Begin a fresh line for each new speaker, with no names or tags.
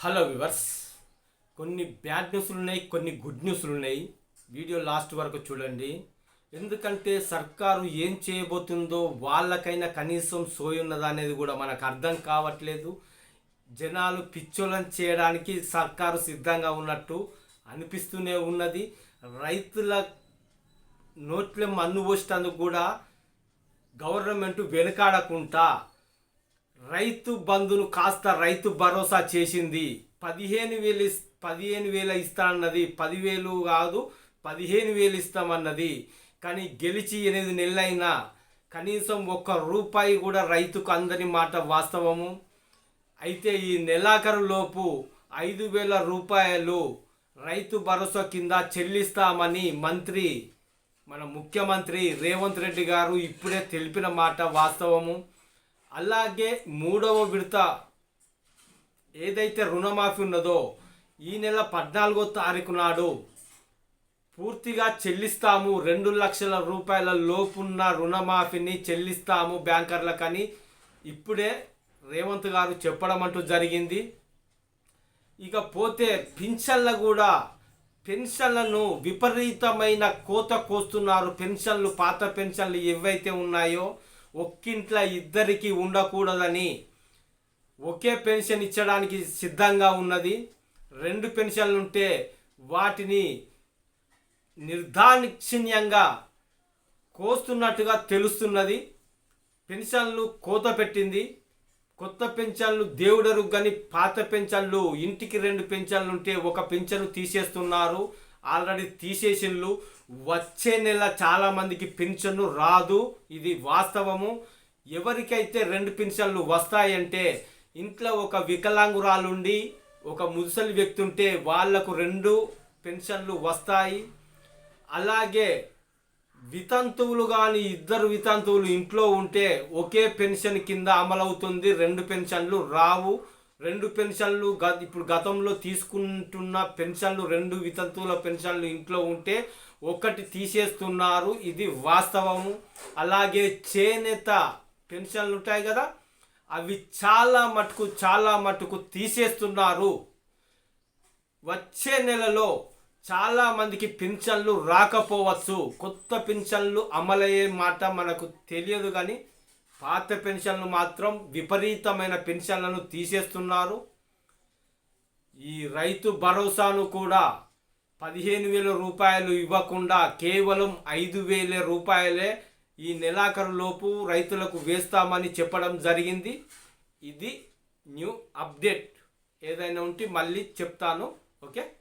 Hello viewers కొన్ని bad న్యూస్లు ఉన్నాయి కొన్ని గుడ్ న్యూస్లు ఉన్నాయి వీడియో లాస్ట్ వరకు చూడండి. ఎందుకంటే సర్కారు ఏం చేయబోతుందో వాళ్ళకైనా కనీసం సోయి అనేది కూడా మనకు అర్థం కావట్లేదు. జనాలు పిచ్చోలం చేయడానికి సర్కారు సిద్ధంగా ఉన్నట్టు అనిపిస్తూనే ఉన్నది. రైతుల నోట్ల మన్ను పోసేందుకు కూడా గవర్నమెంట్ వెనుకాడకుండా రైతు బంధును కాస్త రైతు భరోసా చేసింది. పదిహేను వేలు పదిహేను వేల ఇస్తానన్నది పదివేలు కాదు పదిహేను వేలు ఇస్తామన్నది. కానీ గెలిచి ఎనిమిది నెలలైనా కనీసం ఒక్క రూపాయి కూడా రైతుకు అందని మాట వాస్తవము? అయితే ఈ నెలాఖరులోపు ఐదు వేల రూపాయలు రైతు భరోసా కింద చెల్లిస్తామని మంత్రి మన ముఖ్యమంత్రి రేవంత్ రెడ్డి గారు ఇప్పుడే తెలిపిన మాట వాస్తవము. అలాగే మూడవ విడత ఏదైతే రుణమాఫీ ఉన్నదో ఈ నెల పద్నాలుగో తారీఖు నాడు పూర్తిగా చెల్లిస్తాము. రెండు లక్షల రూపాయల లోపున్న రుణమాఫీని చెల్లిస్తాము బ్యాంకర్లకని ఇప్పుడే రేవంత్ గారు చెప్పడం అంటూ జరిగింది. ఇక పోతే పింఛన్ల కూడా పెన్షన్లను విపరీతమైన కోత కోస్తున్నారు. పెన్షన్లు పాత పెన్షన్లు ఏవైతే ఉన్నాయో ఒక్కింట్ల ఇద్దరికి ఉండకూడదని. ఒకే పెన్షన్ ఇచ్చడానికి సిద్ధంగా ఉన్నది. రెండు పెన్షన్లు ఉంటే వాటిని నిర్దాక్షిణ్యంగా కోస్తున్నట్టుగా తెలుస్తున్నది. పెన్షన్లు కోత పెట్టింది. కొత్త పెన్షన్లు దేవుడరు కానీ పాత పెన్షన్లు ఇంటికి రెండు పెన్షన్లు ఉంటే ఒక పెన్షన్ తీసేస్తున్నారు. ఆల్రెడీ తీసేసిండ్లు. వచ్చే నెల చాలా మందికి రాదు. ఇది వాస్తవము. ఎవరికైతే రెండు పెన్షన్లు వస్తాయంటే ఇంట్లో ఒక వికలాంగురాలుండి ఒక ముసలి వ్యక్తి ఉంటే వాళ్ళకు రెండు పెన్షన్లు వస్తాయి. అలాగే వితంతువులు కానీ ఇద్దరు వితంతువులు ఇంట్లో ఉంటే ఒకే పెన్షన్ కింద అమలవుతుంది రెండు పెన్షన్లు రావు. రెండు పెన్షన్లు గ ఇప్పుడు గతంలో తీసుకుంటున్న పెన్షన్లు రెండు వితంతువుల పెన్షన్లు ఇంట్లో ఉంటే ఒకటి తీసేస్తున్నారు ఇది వాస్తవము. అలాగే చేనేత పెన్షన్లు ఉంటాయి కదా అవి చాలా మటుకు చాలా మటుకు తీసేస్తున్నారు. వచ్చే నెలలో చాలా మందికి పింఛన్లు రాకపోవచ్చు. కొత్త పింఛన్లు అమలయ్యే మాట మనకు తెలియదు కానీ పాత పెన్షన్లు మాత్రం విపరీతమైన పెన్షన్లను తీసేస్తున్నారు. ఈ రైతు భరోసాను కూడా పదిహేను వేల రూపాయలు ఇవ్వకుండా కేవలం ఐదు వేల రూపాయలే ఈ నెలాఖరులోపు రైతులకు వేస్తామని చెప్పడం జరిగింది. ఇది న్యూ అప్డేట్. ఏదైనా ఉంటే మళ్ళీ చెప్తాను. ఓకే?